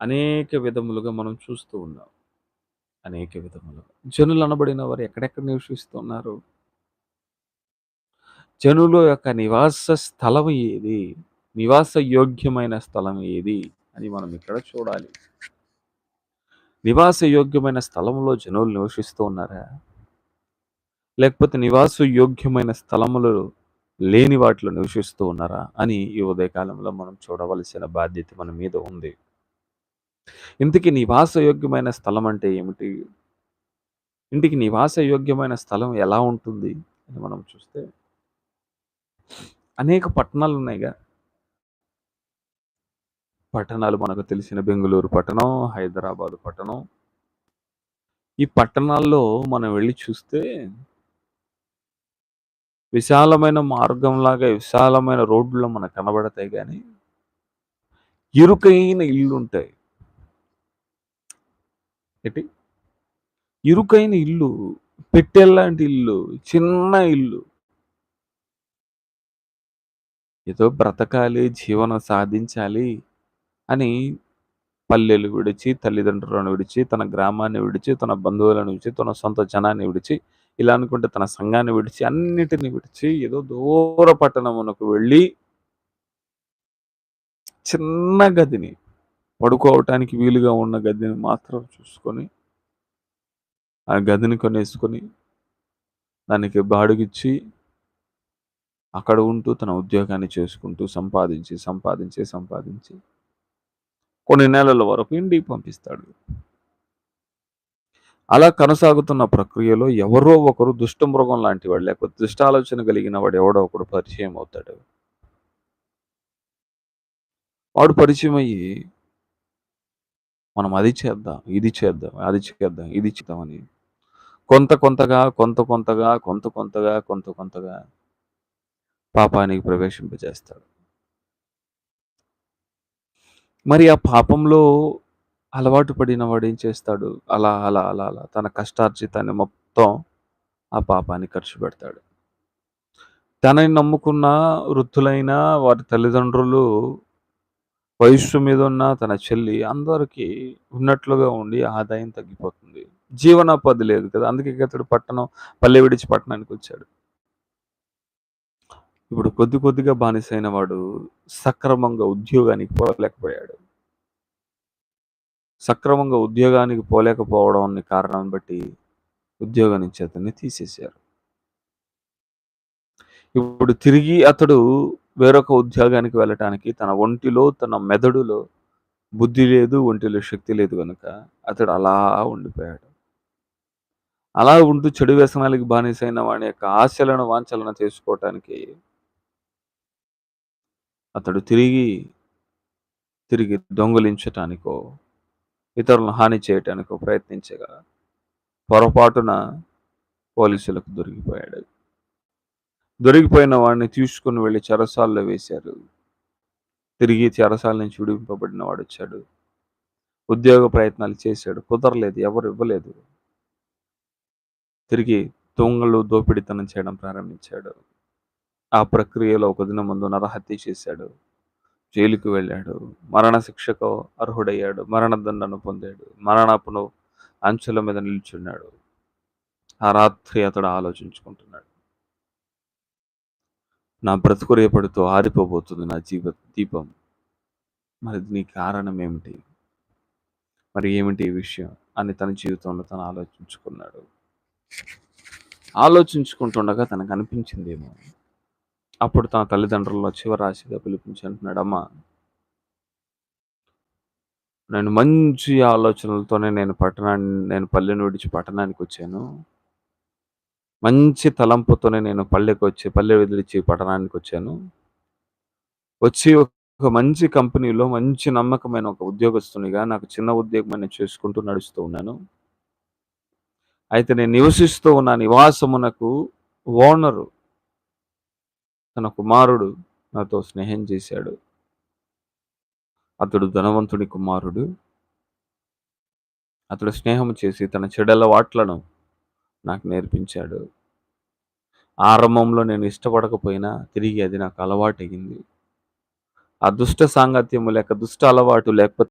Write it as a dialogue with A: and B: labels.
A: అనేక విధములుగా మనం చూస్తూ ఉన్నాం. అనేక విధములుగా. జనులు అనబడిన వారు ఎక్కడెక్కడ నివసిస్తున్నారు? జనుల యొక్క నివాస స్థలం ఏది? నివాస యోగ్యమైన స్థలం ఏది? అని మనం ఇక్కడ చూడాలి. నివాస యోగ్యమైన స్థలంలో జనులు నివసిస్తూ ఉన్నారా? లేకపోతే నివాస యోగ్యమైన స్థలములు లేని వాటిలో నివసిస్తూ ఉన్నారా? అని ఈ ఉదయకాలంలో మనం చూడవలసిన బాధ్యత మన మీద ఉంది. ఇంటికి నివాస యోగ్యమైన స్థలం అంటే ఏమిటి? ఇంటికి నివాస యోగ్యమైన స్థలం ఎలా ఉంటుంది? అని మనం చూస్తే అనేక పట్టణాలు ఉన్నాయిగా. పట్టణాలు మనకు తెలిసిన బెంగళూరు పట్టణం, హైదరాబాద్ పట్టణం. ఈ పట్టణాల్లో మనం వెళ్ళి చూస్తే విశాలమైన మార్గంలాగా విశాలమైన రోడ్లు మనకు కనబడతాయి కానీ ఇరుకైన ఇల్లు ఉంటాయి ఏంటి? ఇరుకైన ఇల్లు, పెట్టెల్లాంటి ఇల్లు, చిన్న ఇల్లు. ఏదో బ్రతకాలి, జీవనం సాధించాలి అని పల్లెలు విడిచి, తల్లిదండ్రులను విడిచి, తన గ్రామాన్ని విడిచి, తన బంధువులను విడిచి, తన సొంత జనాన్ని విడిచి, ఇలా అనుకుంటే తన సంఘాన్ని విడిచి, అన్నిటిని విడిచి ఏదో దూర పట్టణమునకు వెళ్ళి చిన్న గదిని పడుకోవటానికి వీలుగా ఉన్న గదిని మాత్రం చూసుకొని ఆ గదిని కొనేసుకొని దానికి బాడుగిచ్చి అక్కడ ఉంటూ తన ఉద్యోగాన్ని చేసుకుంటూ సంపాదించి సంపాదించి సంపాదించి కొన్ని నెలల వరకు ఇంటికి పంపిస్తాడు. అలా కొనసాగుతున్న ప్రక్రియలో ఎవరో ఒకరు దుష్టమృగం లాంటి వాడు లేకపోతే దుష్టాలోచన కలిగిన వాడు ఎవడో ఒకడు పరిచయం అవుతాడు. వాడు పరిచయం అయ్యి మనం అది చేద్దాం ఇది చేద్దాం అది చేద్దాం ఇది చేద్దామని కొంత కొంతగా కొంత కొంతగా కొంత కొంతగా కొంత కొంతగా పాపానికి ప్రవేశింపజేస్తాడు. మరి ఆ పాపంలో అలవాటు పడిన వాడు ఏం చేస్తాడు? అలా అలా అలా అలా తన కష్టార్జితాన్ని మొత్తం ఆ పాపాన్ని ఖర్చు పెడతాడు. తనని నమ్ముకున్న వృద్ధులైన వారి తల్లిదండ్రులు వయస్సు మీద ఉన్న తన చెల్లి అందరికీ ఉన్నట్లుగా ఉండి ఆదాయం తగ్గిపోతుంది. జీవనోపాధి లేదు కదా అందుకే అతడు పట్టణం పల్లె విడిచి పట్టణానికి వచ్చాడు. ఇప్పుడు కొద్ది కొద్దిగా బానిసైన వాడు సక్రమంగా ఉద్యోగానికి పోలేకపోయాడు. సక్రమంగా ఉద్యోగానికి పోలేకపోవడం అనే కారణం బట్టి ఉద్యోగం నుంచి అతన్ని తీసేశారు. ఇప్పుడు తిరిగి అతడు వేరొక ఉద్యోగానికి వెళ్ళటానికి తన ఒంటిలో తన మెదడులో బుద్ధి లేదు ఒంటిలో శక్తి లేదు కనుక అతడు అలా ఉండిపోయాడు. అలా ఉంటూ చెడు వ్యసనాలకి బానిసైన వాడి యొక్క ఆశలను వాంఛలను చేసుకోవటానికి అతడు తిరిగి తిరిగి దొంగలించటానికో ఇతరులను హాని చేయటానికో ప్రయత్నించగా పొరపాటున పోలీసులకు దొరికిపోయాడు. దొరికిపోయిన వాడిని తీసుకుని వెళ్ళి చెరసాల్లో వేశారు. తిరిగి చెరసాల నుంచి విడిపింపబడిన వాడు వచ్చాడు. ఉద్యోగ ప్రయత్నాలు చేశాడు. కుదరలేదు ఎవరు ఇవ్వలేదు. తిరిగి దొంగలు దోపిడితనం చేయడం ప్రారంభించాడు. ఆ ప్రక్రియలో ఒక దినం ముందు నరహత్య చేశాడు. జైలుకు వెళ్ళాడు. మరణశిక్షకు అర్హుడయ్యాడు. మరణదండను పొందాడు. మరణపును అంచుల మీద నిల్చున్నాడు. ఆ రాత్రి అతడు ఆలోచించుకుంటున్నాడు. నా బ్రతుకు రేపటితో ఆరిపోబోతుంది నా జీవ దీపం. మరి నీ కారణం ఏమిటి? మరి ఏమిటి ఈ విషయం అని తన జీవితంలో తను ఆలోచించుకున్నాడు. ఆలోచించుకుంటుండగా తనకు అనిపించిందేమో. అప్పుడు తన తల్లిదండ్రుల్లో చివరాశిగా పిలిపించి అంటున్నాడు అమ్మా నేను మంచి ఆలోచనలతోనే నేను పట్టణాన్ని నేను పల్లెని విడిచి పట్టణానికి వచ్చాను. మంచి తలంపుతోనే నేను పల్లెకి వచ్చి పల్లె వదిలిచి పట్టణానికి వచ్చాను వచ్చి ఒక మంచి కంపెనీలో మంచి నమ్మకమైన ఒక ఉద్యోగస్తునిగా నాకు చిన్న ఉద్యోగం చేసుకుంటూ నడుస్తూ ఉన్నాను. అయితే నేను నివసిస్తూ ఉన్న నివాసమునకు ఓనరు తన కుమారుడు నాతో స్నేహం చేశాడు. అతడు ధనవంతుడి కుమారుడు. అతడు స్నేహం చేసి తన చెడల వాట్లను నాకు నేర్పించాడు. ఆరంభంలో నేను ఇష్టపడకపోయినా తిరిగి అది నాకు అలవాటు అయ్యింది ఆ దుష్ట సాంగత్యము లేక దుష్ట అలవాటు లేకపోతే